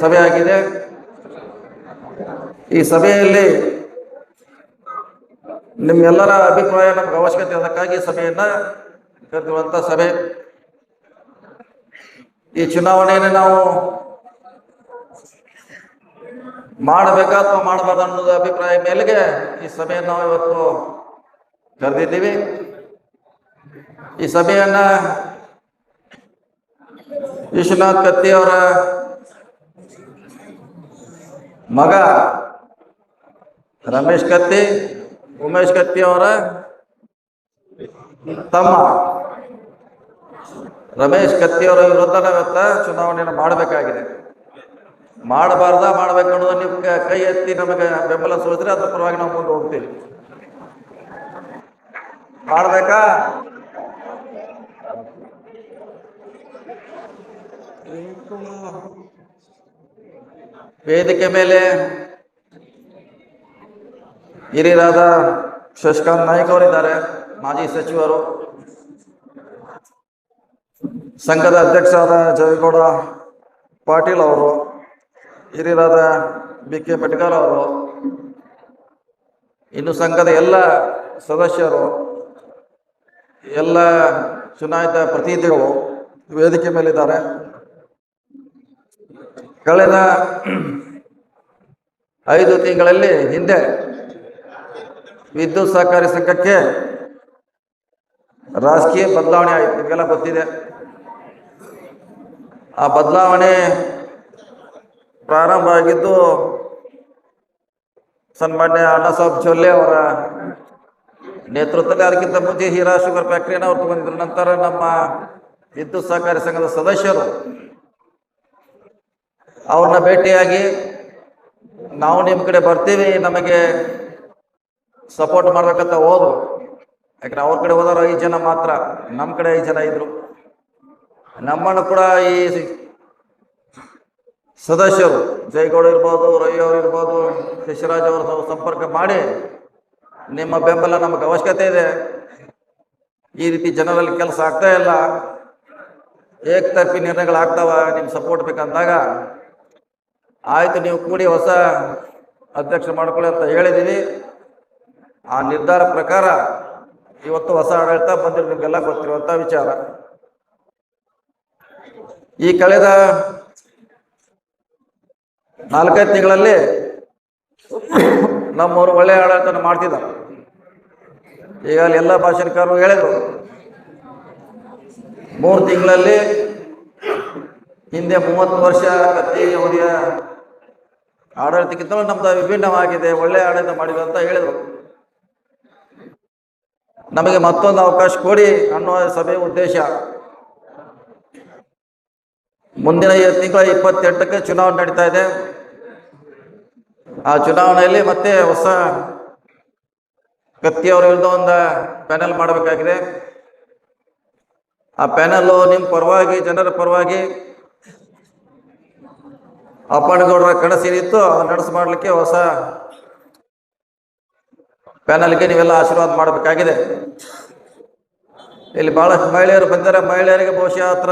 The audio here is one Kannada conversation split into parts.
ಇರುವಂತ ಆಗಿದೆ. ಈ ಸಭೆಯಲ್ಲಿ ನಿಮ್ಮೆಲ್ಲರ ಅಭಿಪ್ರಾಯ, ನಮ್ಗೆ ಅವಶ್ಯಕತೆ ಅದಕ್ಕಾಗಿ ಸಭೆಯನ್ನ ಕರೆದಿರುವಂತ ಸಭೆ. ಈ ಚುನಾವಣೆಯನ್ನು ನಾವು ಮಾಡಬೇಕಾ ಅಥವಾ ಮಾಡಬಾರ್ದು ಅನ್ನೋದು ಅಭಿಪ್ರಾಯ ಮೇಲೆಗೆ ಈ ಸಭೆಯನ್ನು ನಾವು ಇವತ್ತು ಕರೆದಿದ್ದೀವಿ. ಈ ಸಭೆಯನ್ನ ವಿಶ್ವನಾಥ್ ಕತ್ತಿ ಅವರ ಮಗ ರಮೇಶ್ ಕತ್ತಿ, ಉಮೇಶ್ ಕತ್ತಿ ಅವರ ತಮ್ಮ. ರಮೇಶ್ ಕತ್ತಿ ಅವರ ವಿರುದ್ಧ ನಾವೆತ್ತ ಚುನಾವಣೆಯನ್ನು ಮಾಡಬೇಕಾಗಿದೆ. ಮಾಡಬಾರ್ದ, ಮಾಡ್ಬೇಕು ಅನ್ನೋದು ನೀವು ಕೈ ಎತ್ತಿ ನಮಗೆ ಬೆಂಬಲ ಸೋದ್ರೆ ಅದ್ರ ಪರವಾಗಿ ನಾವು ಮುಂದೆ ಹೋಗ್ತೀವಿ. ಮಾಡ್ಬೇಕಾ? ವೇದಿಕೆ ಮೇಲೆ ಹಿರಿಯರಾದ ಶಶಿಕಾಂತ್ ನಾಯ್ಕ ಅವರಿದ್ದಾರೆ, ಮಾಜಿ ಸಚಿವರು. ಸಂಘದ ಅಧ್ಯಕ್ಷರಾದ ಜಯಗೌಡ ಪಾಟೀಲ್ ಅವರು ಹಿರಿಯರಾದ ಬಿ ಕೆ ಮೆಟ್ಕರ್ ಅವರು, ಇನ್ನು ಸಂಘದ ಎಲ್ಲ ಸದಸ್ಯರು, ಎಲ್ಲ ಚುನಾಯಿತ ಪ್ರತಿನಿಧಿಗಳು ವೇದಿಕೆ ಮೇಲಿದ್ದಾರೆ. ಕಳೆದ ಐದು ತಿಂಗಳಲ್ಲಿ ಹಿಂದೆ ವಿದ್ಯುತ್ ಸಹಕಾರಿ ಸಂಘಕ್ಕೆ ರಾಜಕೀಯ ಬದಲಾವಣೆ ಆಯಿತು ನಿಮಗೆಲ್ಲ ಗೊತ್ತಿದೆ. ಆ ಬದಲಾವಣೆ ಪ್ರಾರಂಭ ಆಗಿದ್ದು ಸನ್ಮಾನ್ಯ ಅಣ್ಣಾಸಾಬ್ ಚೊಲ್ಲೆ ಅವರ ನೇತೃತ್ವದಲ್ಲಿ, ಅದಕ್ಕಿಂತ ಮುಂಚೆ ಹೀರಾ ಶುಗರ್ ಫ್ಯಾಕ್ಟ್ರಿಯನ್ನು ಅವ್ರು ತಗೊಂಡಿದ್ರು. ನಂತರ ನಮ್ಮ ವಿದ್ಯುತ್ ಸಹಕಾರಿ ಸಂಘದ ಸದಸ್ಯರು ಅವ್ರನ್ನ ಭೇಟಿಯಾಗಿ ನಾವು ನಿಮ್ಮ ಕಡೆ ಬರ್ತೀವಿ, ನಮಗೆ ಸಪೋರ್ಟ್ ಮಾಡ್ಬೇಕಂತ ಹೋದ್ರು. ಯಾಕಂದ್ರೆ ಅವ್ರ ಕಡೆ ಹೋದವ್ರು ಐದು ಜನ ಮಾತ್ರ ನಮ್ಮ ಕಡೆ ಐದು ಜನ ಇದ್ರು. ನಮ್ಮನ್ನು ಕೂಡ ಈ ಸದಸ್ಯರು, ಜೈಗೌಡ ಇರ್ಬೋದು, ರವಿ ಅವರು ಇರ್ಬೋದು, ಶಶಿರಾಜ್ ಅವರು ಸಂಪರ್ಕ ಮಾಡಿ ನಿಮ್ಮ ಬೆಂಬಲ ನಮಗೆ ಅವಶ್ಯಕತೆ ಇದೆ. ಈ ರೀತಿ ಜನರಲ್ಲಿ ಕೆಲಸ ಆಗ್ತಾ ಇಲ್ಲ. ಏಕತರ್ಫಿ ನಿರ್ಣಯಗಳು ಆಗ್ತಾವ ನಿಮ್ಗೆ ಸಪೋರ್ಟ್ ಬೇಕಂದಾಗ ಆಯ್ತು, ನೀವು ಕೂಡಿ ಹೊಸ ಅಧ್ಯಕ್ಷ ಮಾಡ್ಕೊಳ್ಳಿ ಅಂತ ಹೇಳಿದ್ದೀವಿ ಆ ನಿರ್ಧಾರ ಪ್ರಕಾರ ಇವತ್ತು ಹೊಸ ಆಡಳಿತ ಬಂದಿರೋ ನಿಮಗೆಲ್ಲ ಗೊತ್ತಿರುವಂಥ ವಿಚಾರ. ಈ ಕಳೆದ ನಾಲ್ಕೈದು ತಿಂಗಳಲ್ಲಿ ನಮ್ಮವರು ಒಳ್ಳೆಯ ಆಡಳಿತನ ಮಾಡ್ತಿದ್ದಾರೆ. ಈಗ ಅಲ್ಲಿ ಎಲ್ಲ ಭಾಷಣಕಾರರು ಹೇಳಿದರು. ಮೂರು ತಿಂಗಳಲ್ಲಿ ಹಿಂದೆ ಮೂವತ್ತು ವರ್ಷ ಕತ್ತಿ ಅವಧಿಯ ಆಡಳಿತಕ್ಕಿಂತಲೂ ನಮ್ದು ವಿಭಿನ್ನವಾಗಿದೆ ಒಳ್ಳೆಯ ಆಡಳಿತ ಮಾಡಿದ್ರು ಅಂತ ಹೇಳಿದರು. ನಮಗೆ ಮತ್ತೊಂದು ಅವಕಾಶ ಕೊಡಿ ಅನ್ನೋ ಸಭೆ ಉದ್ದೇಶ. ಮುಂದಿನ ತಿಂಗಳ ಇಪ್ಪತ್ತೆಂಟಕ್ಕೆ ಚುನಾವಣೆ ನಡೀತಾ ಇದೆ. ಆ ಚುನಾವಣೆಯಲ್ಲಿ ಮತ್ತೆ ಹೊಸ ಕತ್ತಿ ಅವರ ವಿರುದ್ಧ ಒಂದು ಪ್ಯಾನೆಲ್ ಮಾಡಬೇಕಾಗಿದೆ. ಆ ಪ್ಯಾನೆಲ್ಲು ನಿಮ್ಮ ಪರವಾಗಿ, ಜನರ ಪರವಾಗಿ ಅಪ್ಪಣ್ಣಗೌಡರ ಕನಸಿನಿತ್ತು, ಅದನ್ನ ನಡೆಸು ಮಾಡಲಿಕ್ಕೆ ಹೊಸ ಪ್ಯಾನಲ್ಗೆ ನೀವೆಲ್ಲ ಆಶೀರ್ವಾದ ಮಾಡಬೇಕಾಗಿದೆ. ಇಲ್ಲಿ ಬಹಳಷ್ಟು ಮಹಿಳೆಯರು ಬಂದಿದ್ದಾರೆ. ಮಹಿಳೆಯರಿಗೆ ಬಹುಶಃ ಹತ್ರ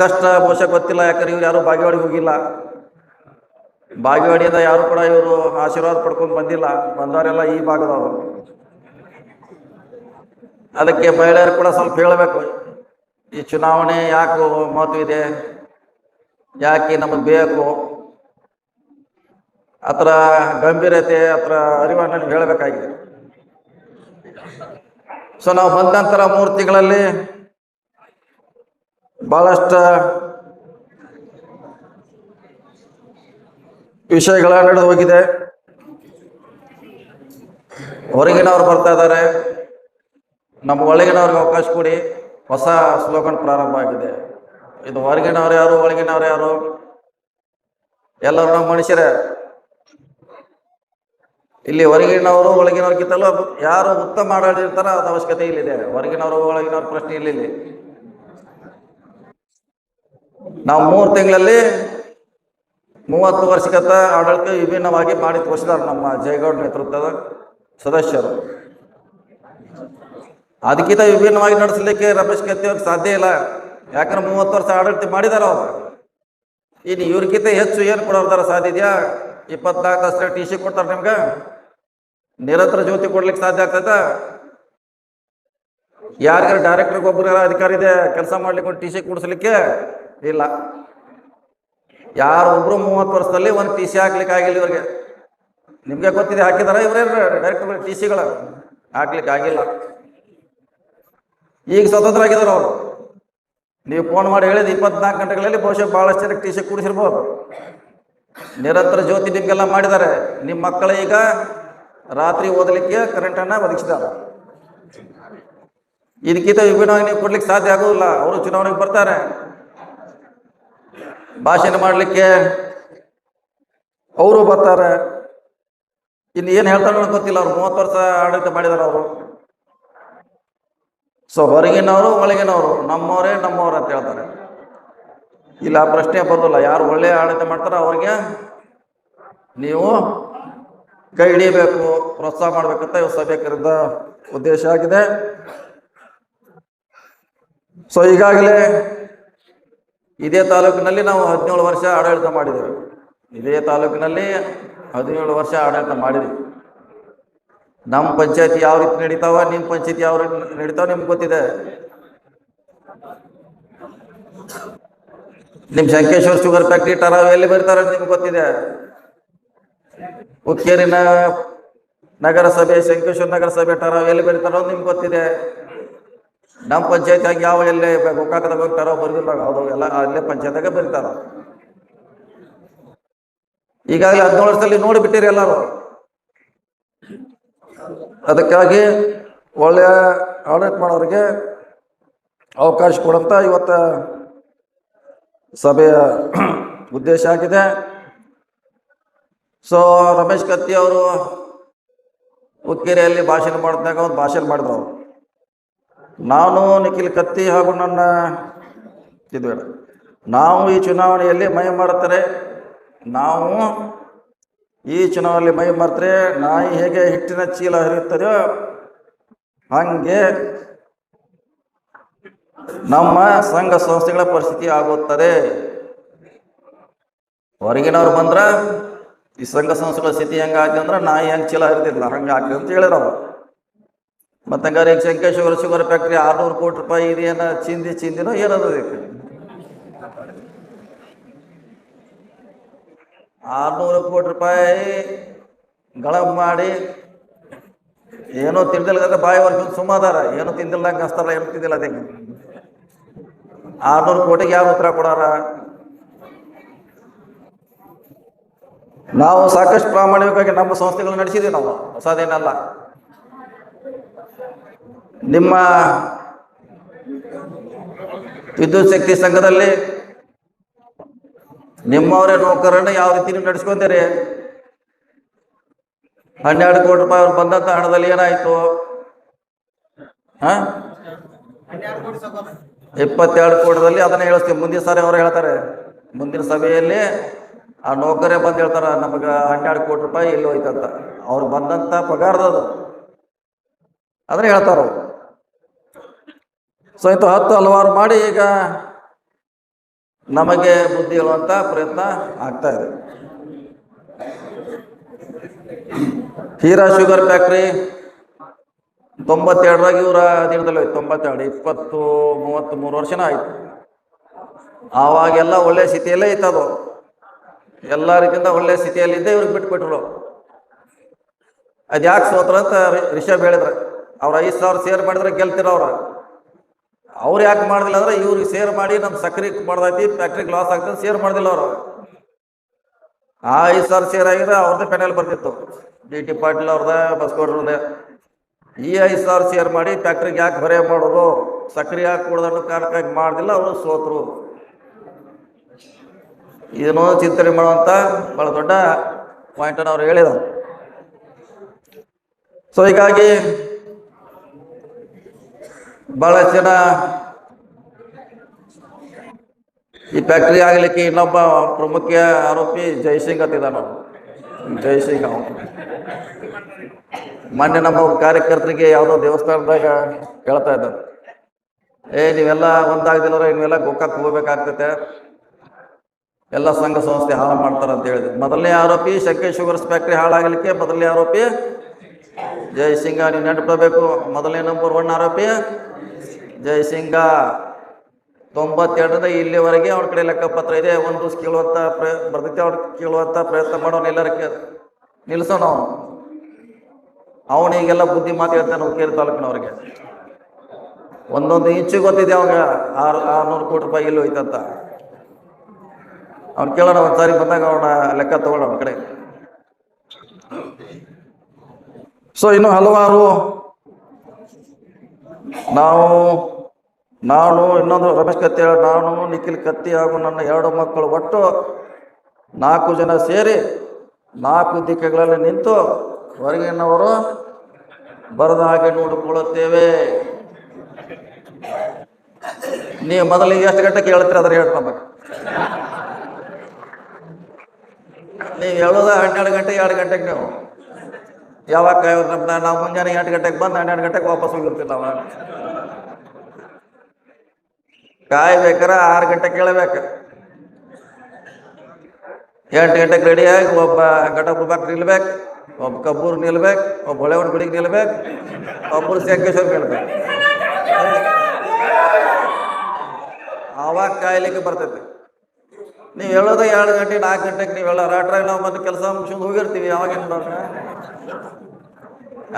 ಕಷ್ಟ ಬಹುಶಃ ಗೊತ್ತಿಲ್ಲ, ಯಾಕಂದ್ರೆ ಇವ್ರು ಯಾರು ಬಾಗೇವಾಡಿಗೆ ಹೋಗಿಲ್ಲ. ಬಾಗೇವಾಡಿಯಿಂದ ಯಾರು ಕೂಡ ಇವರು ಆಶೀರ್ವಾದ ಪಡ್ಕೊಂಡು ಬಂದಿಲ್ಲ. ಬಂದವರೆಲ್ಲ ಈ ಭಾಗದವರು. ಅದಕ್ಕೆ ಮಹಿಳೆಯರು ಕೂಡ ಸ್ವಲ್ಪ ಹೇಳಬೇಕು. ಈ ಚುನಾವಣೆ ಯಾಕೆ ಮಹತ್ವ ಇದೆ? ಯಾಕೆ ನಮಗೆ ಬೇಕು? ಅದರ ಗಂಭೀರತೆ ಅದರ ಅರಿವನ್ನು ಹೇಳಬೇಕಾಗಿದೆ. ಸೊ ನಾವು ಬಂದ ಮೂರ್ತಿಗಳಲ್ಲಿ ಮೂರು ತಿಂಗಳಲ್ಲಿ ಬಹಳಷ್ಟು ವಿಷಯಗಳ ನಡೆದು ಹೋಗಿದೆ. ಹೊರಗಿನವ್ರು ಬರ್ತಾ ಇದ್ದಾರೆ. ನಮ್ಮ ಒಳಗಿನವ್ರಿಗೆ ಅವಕಾಶ ಕೊಡಿ. ಹೊಸ ಸ್ಲೋಗನ್ ಪ್ರಾರಂಭ ಆಗಿದೆ. ಇದು ಹೊರಗಿನವ್ರು ಯಾರು, ಒಳಗಿನವ್ರು ಯಾರು? ಎಲ್ಲರೂ ನಮ್ಮ ಮನುಷ್ಯರೇ ಇಲ್ಲಿ ಹೊರಗಿನವರು, ಒಳಗಿನವ್ರಿಗಿಂತಲೂ ಯಾರು ಉತ್ತಮ ಆಡಳಿರ್ತಾರ ಅದು ಅವಶ್ಯಕತೆ ಇಲ್ಲಿದೆ. ಹೊರಗಿನವರು, ಒಳಗಿನವ್ರ ಪ್ರಶ್ನೆ ಇಲ್ಲ ನಾವು ಮೂರು ತಿಂಗಳಲ್ಲಿ ಮೂವತ್ತು ವರ್ಷಗತ ಆಡಳಿತ ವಿಭಿನ್ನವಾಗಿ ಮಾಡಿ ತೋರಿಸಿದಾರೆ ನಮ್ಮ ಜಯಗೌಡ ನೇತೃತ್ವದ ಸದಸ್ಯರು. ಅದಕ್ಕಿಂತ ವಿಭಿನ್ನವಾಗಿ ನಡೆಸಲಿಕ್ಕೆ ರಮೇಶ್ ಕತ್ತಿ ಸಾಧ್ಯ ಇಲ್ಲ. ಯಾಕಂದ್ರೆ ಮೂವತ್ತು ವರ್ಷ ಆಡಳಿತ ಮಾಡಿದಾರ ಅವರು. ಇನ್ನು ಇವ್ರಿಗಿಂತ ಹೆಚ್ಚು ಏನು ಕೊಡೋದಾರ ಸಾಧ್ಯ ಇದೆಯಾ? ಇಪ್ಪತ್ನಾಲ್ಕು ಅಷ್ಟೇ ಟಿ ಸಿ ಕೊಡ್ತಾರೆ ನಿಮ್ಗೆ? ನಿರಂತರ ಜ್ಯೋತಿ ಕೊಡ್ಲಿಕ್ಕೆ ಸಾಧ್ಯ ಆಗ್ತದ ಯಾರಿಗಾರ ಡೈರೆಕ್ಟರ್ ಒಬ್ಬರ ಅಧಿಕಾರಿ ಇದೆ, ಕೆಲಸ ಮಾಡ್ಲಿಕ್ಕೆ ಒಂದು ಟಿ ಸಿ ಕೊಡಿಸ್ಲಿಕ್ಕೆ? ಇಲ್ಲ. ಯಾರು ಒಬ್ರು ಮೂವತ್ತು ವರ್ಷದಲ್ಲಿ ಒಂದು ಟಿ ಸಿ ಹಾಕ್ಲಿಕ್ಕೆ ಆಗಿಲ್ಲ ಇವ್ರಿಗೆ. ನಿಮ್ಗೆ ಗೊತ್ತಿದೆ, ಹಾಕಿದಾರ ಇವರೇ ಡೈರೆಕ್ಟರ್ ಟಿ ಸಿಗಳ ಹಾಕ್ಲಿಕ್ಕೆ ಆಗಿಲ್ಲ. ಈಗ ಸ್ವತಂತ್ರ ಆಗಿದಾರ ಅವರು. ನೀವು ಫೋನ್ ಮಾಡಿ ಹೇಳಿದ ಇಪ್ಪತ್ನಾಲ್ಕು ಗಂಟೆಗಳಲ್ಲಿ ಬಹುಶಃ ಭಾಳಷ್ಟು ಜನಕ್ಕೆ ಟಿ ಸಿ ಕೂಡಿಸಿರ್ಬೋದು. ನಿರಂತರ ಜ್ಯೋತಿ ನಿಮ್ಗೆಲ್ಲ ಮಾಡಿದ್ದಾರೆ. ನಿಮ್ಮ ಮಕ್ಕಳು ಈಗ ರಾತ್ರಿ ಓದಲಿಕ್ಕೆ ಕರೆಂಟನ್ನು ಒದಗಿಸಿದ್ದಾರೆ. ಇದಕ್ಕಿಂತ ವಿಭಿನ್ನವಾಗಿ ನೀವು ಕೊಡ್ಲಿಕ್ಕೆ ಸಾಧ್ಯ ಆಗೋದಿಲ್ಲ ಅವರು ಚುನಾವಣೆಗೆ ಬರ್ತಾರೆ. ಭಾಷಣ ಮಾಡಲಿಕ್ಕೆ ಅವರು ಬರ್ತಾರೆ. ಇನ್ನು ಏನು ಹೇಳ್ತಾರೆ ಗೊತ್ತಿಲ್ಲ. ಅವ್ರು ಮೂವತ್ತು ವರ್ಷ ಆಡಳಿತ ಮಾಡಿದ್ದಾರೆ ಅವರು. ಸೊ ಹೊರಗಿನವರು, ಒಳಗಿನವರು, ನಮ್ಮವರೇ, ನಮ್ಮವ್ರು ಅಂತ ಹೇಳ್ತಾರೆ. ಇಲ್ಲ, ಪ್ರಶ್ನೆ ಬರೋದಿಲ್ಲ ಯಾರು ಒಳ್ಳೆಯ ಆಡಳಿತ ಮಾಡ್ತಾರೋ ಅವ್ರಿಗೆ ನೀವು ಕೈ ಹಿಡಿಯಬೇಕು ಪ್ರೋತ್ಸಾಹ ಮಾಡ್ಬೇಕಂತ ಇವು ಸಭೆ ಉದ್ದೇಶ ಆಗಿದೆ. ಸೊ ಈಗಾಗಲೇ ಇದೇ ತಾಲೂಕಿನಲ್ಲಿ ನಾವು ಹದಿನೇಳು ವರ್ಷ ಆಡಳಿತ ಮಾಡಿದ್ದೇವೆ. ಇದೇ ತಾಲೂಕಿನಲ್ಲಿ ಹದಿನೇಳು ವರ್ಷ ಆಡಳಿತ ಮಾಡಿದ್ವಿ ನಮ್ಮ ಪಂಚಾಯತಿ ಯಾವ ರೀತಿ ನಡೀತಾವ ನಿಮ್ಮ ಪಂಚಾಯತಿ ಯಾವ ರೀತಿ ನಡೀತಾವ ನಿಮ್ಗೆ ಗೊತ್ತಿದೆ? ನಿಮ್ಮ ಶಂಕೇಶ್ವರ ಶುಗರ್ ಫ್ಯಾಕ್ಟ್ರಿ ಟರಾವ್ ಎಲ್ಲಿ ಬರ್ತಾರ ನಿಮ್ಗೆ ಗೊತ್ತಿದೆ? ಹುಕ್ಕೇರಿನ ನಗರಸಭೆ, ಶಂಕೇಶ್ವರ ನಗರಸಭೆ ಟರಾವ್ ಎಲ್ಲಿ ಬರೀತಾರೋ ನಿಮ್ಗೆ ಗೊತ್ತಿದೆ. ನಮ್ಮ ಪಂಚಾಯತ್ಯಾಗ ಯಾವ ಎಲ್ಲೇ ಗೋಕಾಕದಾಗ ಹೋಗಿ ಟರಾವ್ ಬರ್ದಿಲ್ಲ ಅದು ಎಲ್ಲ ಅಲ್ಲೇ ಪಂಚಾಯತಾಗ ಬರ್ತಾರ. ಈಗಾಗಲೇ ಹದಿನೇಳು ವರ್ಷದಲ್ಲಿ ನೋಡಿಬಿಟ್ಟಿರಿ ಎಲ್ಲರೂ. ಅದಕ್ಕಾಗಿ ಒಳ್ಳೆಯ ಆಡಳಿತ ಮಾಡೋರಿಗೆ ಅವಕಾಶ ಕೊಡಂತ ಇವತ್ತ ಸಭೆಯ ಉದ್ದೇಶ ಆಗಿದೆ. ಸೊ ರಮೇಶ್ ಕತ್ತಿ ಅವರು ಉತ್ಕೇರಿಯಲ್ಲಿ ಭಾಷಣ ಮಾಡಿದಾಗ ಒಂದು ಭಾಷಣ ಮಾಡಿದ್ರು ಅವರು. ನಾನು ನಿಖಿಲ್ ಕತ್ತಿ ಹಾಗೂ ನನ್ನ ಇದು ನಾವು ಈ ಚುನಾವಣೆಯಲ್ಲಿ ಮೈ ಮಾಡುತ್ತಾರೆ ನಾವು ಈ ಚುನಾವಣೆಯಲ್ಲಿ ಮೈ ಮರೆತರೆ, ನಾಯಿ ಹೇಗೆ ಹಿಟ್ಟಿನ ಚೀಲ ಹರಿಯುತ್ತದೆಯೋ ಹಂಗೆ ನಮ್ಮ ಸಂಘ ಸಂಸ್ಥೆಗಳ ಪರಿಸ್ಥಿತಿ ಆಗುತ್ತದೆ. ಹೊರಗಿನವ್ರು ಬಂದ್ರ ಈ ಸಂಘ ಸಂಸ್ಥೆಗಳ ಸ್ಥಿತಿ ಹೆಂಗಾಗ್ತದೆ ಅಂದ್ರೆ ನಾಯಿ ಹೆಂಗ್ ಚೀಲ ಹರಿದಿಲ್ಲ, ಹಂಗೆ ಆಗ್ತದೆ ಅಂತ ಹೇಳಿದ್ರು ಮತ್ತೆ ಹಂಗಾರೆ ಶಂಕೇಶ್ವರ ಶುಗರ್ ಫ್ಯಾಕ್ಟ್ರಿ ಆರ್ನೂರು ಕೋಟಿ ರೂಪಾಯಿ ಇದೇನ ಚಿಂದಿ ಚಿಂದಿನೋ ಏನದು ಆರ್ನೂರು ಕೋಟಿ ರೂಪಾಯಿ ಗಳ ಮಾಡಿ, ಏನೋ ತಿಂದಿಲ್ಲ ಬಾಯಿ ವರ್ಷ ಸುಮಾದಾರ, ಏನೋ ತಿಂದಿಲ್ಲ ಅನ್ಸ್ತಾರ ಏನೋ ತಿಂದಿಲ್ಲ ಅದೇ. ಆರ್ನೂರು ಕೋಟಿಗೆ ಯಾರು ಉತ್ತರ ಕೊಡಾರ? ನಾವು ಸಾಕಷ್ಟು ಪ್ರಾಮಾಣಿಕವಾಗಿ ನಮ್ಮ ಸಂಸ್ಥೆಗಳು ನಡೆಸಿದ್ದೀವಿ ನಾವು, ಹೊಸದೇನಲ್ಲ. ನಿಮ್ಮ ವಿದ್ಯುತ್ ಶಕ್ತಿ ಸಂಘದಲ್ಲಿ ನಿಮ್ಮವರೇ ನೌಕರನ್ನ ಯಾವ ರೀತಿ ನೀವು ನಡೆಸ್ಕೊತೀರಿ? ಹನ್ನೆರಡು ಕೋಟಿ ರೂಪಾಯಿ ಅವ್ರು ಬಂದಂತ ಹಣದಲ್ಲಿ ಏನಾಯ್ತು? ಇಪ್ಪತ್ತೆರಡು ಕೋಟಿದಲ್ಲಿ ಅದನ್ನ ಹೇಳಿಸ್ತೀವಿ. ಮುಂದಿನ ಸಾರಿ ಅವ್ರು ಹೇಳ್ತಾರೆ. ಮುಂದಿನ ಸಭೆಯಲ್ಲಿ ಆ ನೌಕರೇ ಬಂದು ಹೇಳ್ತಾರ, ನಮಗೆ ಹನ್ನೆರಡು ಕೋಟಿ ರೂಪಾಯಿ ಎಲ್ಲಿ ಹೋಯ್ತಂತ. ಅವ್ರು ಬಂದಂತ ಪಗಾರದದು ಅದನ್ನ ಹೇಳ್ತಾರ ಸೊ ಇಂತ ಹತ್ತು ಹಲವಾರು ಮಾಡಿ ಈಗ ನಮಗೆ ಬುದ್ಧಿ ಹೇಳುವಂತ ಪ್ರಯತ್ನ ಆಗ್ತಾ ಇದೆ. ಹೀರಾ ಶುಗರ್ ಫ್ಯಾಕ್ಟ್ರಿ ತೊಂಬತ್ತೆರಡರಾಗ ಇವರ ದಿನದಲ್ಲಿ ಹೋಯ್ತು. ತೊಂಬತ್ತೆರಡು, ಇಪ್ಪತ್ತು ಮೂವತ್ತ್ ಮೂರು ವರ್ಷನ ಆಯ್ತು. ಆವಾಗೆಲ್ಲ ಒಳ್ಳೆ ಸ್ಥಿತಿಯಲ್ಲೇ ಇತ್ತು ಅದು ಎಲ್ಲ ರೀತಿಯಿಂದ ಒಳ್ಳೆ ಸ್ಥಿತಿಯಲ್ಲಿದ್ದೆ ಇವ್ರಿಗೆ ಬಿಟ್ಬಿಟ್ರು. ಅದು ಯಾಕೆ ಸೋತ್ರ ಅಂತ ರಿಷಬ್ ಹೇಳಿದ್ರೆ. ಅವ್ರ ಐದು ಸಾವಿರ ಸೇರ್ ಮಾಡಿದ್ರೆ ಗೆಲ್ತಿರೋ ಅವ್ರು ಅವ್ರು ಯಾಕೆ ಮಾಡಿದಿಲ್ಲ ಅಂದ್ರೆ ಇವ್ರಿಗೆ ಸೇರ್ ಮಾಡಿ ನಮ್ಮ ಸಕ್ರೆ ಮಾಡ್ದೈತಿ ಫ್ಯಾಕ್ಟ್ರಿಗೆ ಲಾಸ್ ಆಗ್ತದೆ ಸೇರ್ ಮಾಡಿದಿಲ್ಲ ಅವರು. ಆ ಐದು ಸಾವಿರ ಸೇರ್ ಆಗಿದ್ರೆ ಅವ್ರದ್ದೇ ಪೆನಲ್ ಬರ್ತಿತ್ತು. ಡಿ ಟಿ ಪಾಟೀಲ್ ಅವ್ರದ ಬಸ್ಕೋಡ್ರದ್ದೇ ಈ ಐದು ಸಾವಿರ ಸೇರ್ ಮಾಡಿ ಫ್ಯಾಕ್ಟ್ರಿಗೆ ಯಾಕೆ ಬರೆಯ ಮಾಡೋದು? ಸಕ್ರೆ ಯಾಕೆ ಕೊಡೋದನ್ನು ಕಾರಣಕ್ಕಾಗಿ ಮಾಡ್ದಿಲ್ಲ ಅವರು ಸೋತರು. ಇದನ್ನು ಚಿಂತನೆ ಮಾಡುವಂತ ಬಹಳ ದೊಡ್ಡ ಪಾಯಿಂಟನ್ನು ಅವ್ರು ಹೇಳಿದರು. ಸೊ ಹೀಗಾಗಿ ಬಹಳಷ್ಟು ಜನ ಈ ಫ್ಯಾಕ್ಟ್ರಿ ಆಗಲಿಕ್ಕೆ ಇನ್ನೊಬ್ಬ ಪ್ರಮುಖ ಆರೋಪಿ ಜೈಸಿಂಗ್ ಅಂತಿದ್ದಾನ ಜೈಸಿಂಗ್ ಅವನು. ಮೊನ್ನೆ ನಮ್ಮ ಕಾರ್ಯಕರ್ತರಿಗೆ ಯಾವುದೋ ದೇವಸ್ಥಾನದಾಗ ಹೇಳ್ತಾ ಇದ್ದ ಏ, ನೀವೆಲ್ಲ ಒಂದಾಗ್ದಿಲ್ಲರ ನೀವೆಲ್ಲ ಗೋಕಾಕ್ ಹೋಗ್ಬೇಕಾಗ್ತೈತೆ. ಎಲ್ಲ ಸಂಘ ಸಂಸ್ಥೆ ಹಾಳು ಮಾಡ್ತಾರೆ ಅಂತ ಹೇಳಿದ್ರು. ಮೊದಲನೇ ಆರೋಪಿ ಶಕ್ಕೆ ಶುಗರ್ಸ್ ಫ್ಯಾಕ್ಟ್ರಿ ಹಾಳಾಗಲಿಕ್ಕೆ ಮೊದಲನೇ ಆರೋಪಿ ಜಯಸಿಂಗ ನೀವು ನೆನಪಿಡಬೇಕು ಮೊದಲನೇ ನಂಬರ್ ಒನ್ ಆರೋಪಿ. ಜಯಸಿಂಗ ತೊಂಬತ್ತೆರಡರಿಂದ ಇಲ್ಲಿವರೆಗೆ ಅವ್ರ ಕಡೆ ಲೆಕ್ಕಪತ್ರ ಇದೆ. ಒಂದು ಕೇಳುವಂಥ ಪ್ರಯ, ಬರ್ತೈತೆ ಅವ್ರು ಕೇಳುವಂಥ ಪ್ರಯತ್ನ ಮಾಡೋನು ಎಲ್ಲರ ನಿಲ್ಸೋಣ ಅವನು. ಅವನಿಗೆಲ್ಲ ಬುದ್ಧಿ ಮಾತು ಹೇಳ್ತಾನೆ ಹುಕ್ಕೇರಿ ತಾಲೂಕಿನವ್ರಿಗೆ. ಒಂದೊಂದು ಇಂಚು ಗೊತ್ತಿದೆ ಅವಾಗ ಆರು, ಆರುನೂರು ಕೋಟಿ ರೂಪಾಯಿ ಇಲ್ಲಿ ಹೋಯ್ತಂತ. ಅವ್ನು ಕೇಳೋಣ ಒಂದ್ಸಾರಿ ಬಂದಾಗ ಅವನ ಲೆಕ್ಕ ತಗೊಳ್ಳೋಣ ಕಡೆ. ಸೊ ಇನ್ನು ಹಲವಾರು ನಾವು, ನಾನು, ಇನ್ನೊಂದು ರಮೇಶ್ ಕತ್ತಿ ನಾನು, ನಿಖಿಲ್ ಕತ್ತಿ ಹಾಗೂ ನನ್ನ ಎರಡು ಮಕ್ಕಳು ಒಟ್ಟು ನಾಲ್ಕು ಜನ ಸೇರಿ ನಾಲ್ಕು ದಿಕ್ಕಗಳಲ್ಲಿ ನಿಂತು ಹೊರಗಿನವರು ಬರದ ಹಾಗೆ ನೋಡಿಕೊಳ್ಳುತ್ತೇವೆ. ನೀವು ಮೊದಲಿಗೆ ಎಷ್ಟು ಗಂಟೆ ಕೇಳ್ತೀರಿ ಅದ್ರ ಹೇಳಿ ನಮಗೆ. ನೀವು ಹೇಳೋದ ಹನ್ನೆರಡು ಗಂಟೆ, ಎರಡು ಗಂಟೆಗೆ ನೀವು. ಯಾವಾಗ ನಾವು ಮುಂಜಾನೆ ಎಂಟು ಗಂಟೆಗೆ ಬಂದು ಹನ್ನೆರಡು ಗಂಟೆಗೆ ವಾಪಸ್ ಹೋಗಿರ್ತೀವಿ ನಾವು. ಕಾಯ್ಬೇಕಾರ ಆರು ಗಂಟೆ ಕೇಳಬೇಕು. ಎಂಟು ಗಂಟೆಗೆ ರೆಡಿಯಾಗಿ ಒಬ್ಬ ಘಟಪ್ರಭಾಕ್ ನಿಲ್ಬೇಕು, ಒಬ್ಬ ಕಬ್ಬೂರ್ ನಿಲ್ಬೇಕು, ಒಬ್ಬ ಹೊಳೆವನ್ ಗುಡಿಗೆ ನಿಲ್ಬೇಕು ಒಬ್ಬರು ಸಂಕೇಶ್ವರ್ ನಿಲ್ಬೇಕು. ಆವಾಗ ಕಾಯ್ಲಿಕ್ಕೆ ಬರ್ತೈತಿ. ನೀವು ಹೇಳೋದ ಎರಡು ಗಂಟೆ, ನಾಲ್ಕು ಗಂಟೆಗೆ ನೀವು ಹೇಳೋ ರಾಟ್ರಾಗ ನಾವು ಮತ್ತೆ ಕೆಲಸ ಮುಗಿಸ್ಕೊಂಡು ಹೋಗಿರ್ತೀವಿ, ಯಾವಾಗ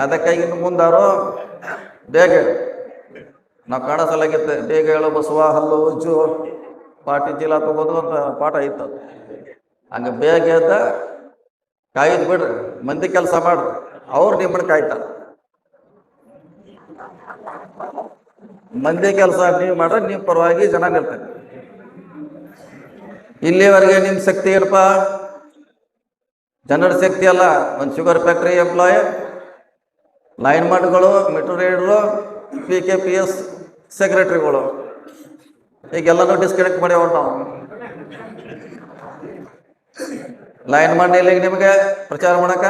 ಅದಕ್ಕಾಗಿ ಇನ್ನು ಮುಂದಾರು ಬೇಗ. ನಾವು ಕಾಣಿಸಲಾಗಿತ್ತು ಬೇಗ ಹೇಳೋ ಬಸವ, ಹಲ್ಲು, ಉಜ್ಜು, ಪಾಟಿ ಚೀಲ ತಗೋದು ಅಂತ ಪಾಠ ಇತ್ತು. ಹಂಗೆ ಬೇಗ ಎದ್ದ ಕಾಯ್ದು ಬಿಡ್ರಿ, ಮಂದಿ ಕೆಲಸ ಮಾಡ್ರಿ ಅವ್ರು ನಿಮ್ಮನ್ನ ಕಾಯ್ತಾರೆ ಮಂದಿ ಕೆಲಸ ನೀವು ಮಾಡ್ರೆ, ನೀವು ಪರವಾಗಿ ಜನ ನಿಲ್ತಾರೆ ಇಲ್ಲಿವರೆಗೆ ನಿಮ್ಮ ಶಕ್ತಿ ಏನಪ್ಪ ಜನರ ಶಕ್ತಿ ಅಲ್ಲ, ಒಂದು sugar factory employ line ಮಾಡ್ಗಳು metro P K P S ಸೆಕ್ರೆಟ್ರಿಗಳು ಈಗೆಲ್ಲನೂ ಡಿಸ್ಕನೆಕ್ಟ್ ಮಾಡ್ಯಾವ ನಾವು ಲೈನ್ ಮಾಡಿ ಇಲ್ಲಿ ನಿಮಗೆ ಪ್ರಚಾರ ಮಾಡಕ.